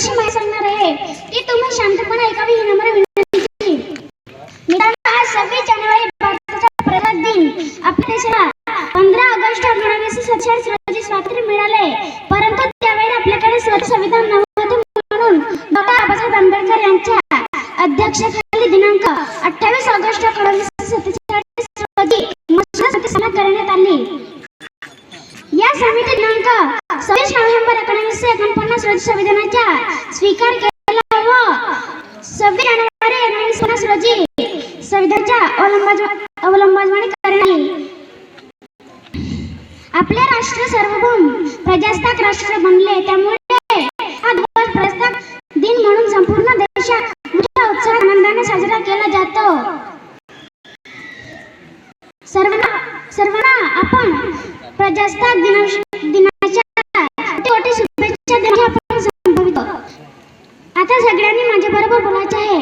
अशी माहिती सांगणार आहे? की तुम्ही शांतपणे ऐकावी ही नम्र विनंती मित्रांनो आज सव्वीस जानेवारी भारताचा प्रजासत्ताक दिन. आपल्या देशाला पंधरा ऑगस्ट अठराशे सत्तेचाळीस रोजी स्वातंत्र्य मिळाले परंतु त्यावेळी आपल्याकडे स्वतः संविधान नव्हते म्हणून बाबा बाबासाहेब आंबेडकर यांच्या अध्यक्षतेखाली दिनांक अठ्ठावीस ऑगस्ट अठराशे सत्तेचाळीस रोजी मसुदा करण्यात आली. या समिती दिनांक सव्वीस नोव्हेंबर एकोणीसशे एकोणपन्नास रोजी संविधानाचा स्वीकार केला व सव्वीस जानेवारी एकोणीसशे पन्नास रोजी संविधानाच्या अवलंबन अवलंबन करण्यात आपले राष्ट्र सार्वभौम प्रजासत्ताक राष्ट्र बनले. त्यामुळे हा दिवस प्रजासत्ताक दिन म्हणून संपूर्ण देशात मोठ्या उत्साहात आनंदाने साजरा केला जातो. सर्वांना सर्वांना आपण प्रजासत्ताक दिनाविषयी आता सगळ्यांनी माझ्याबरोबर बोलायचं आहे.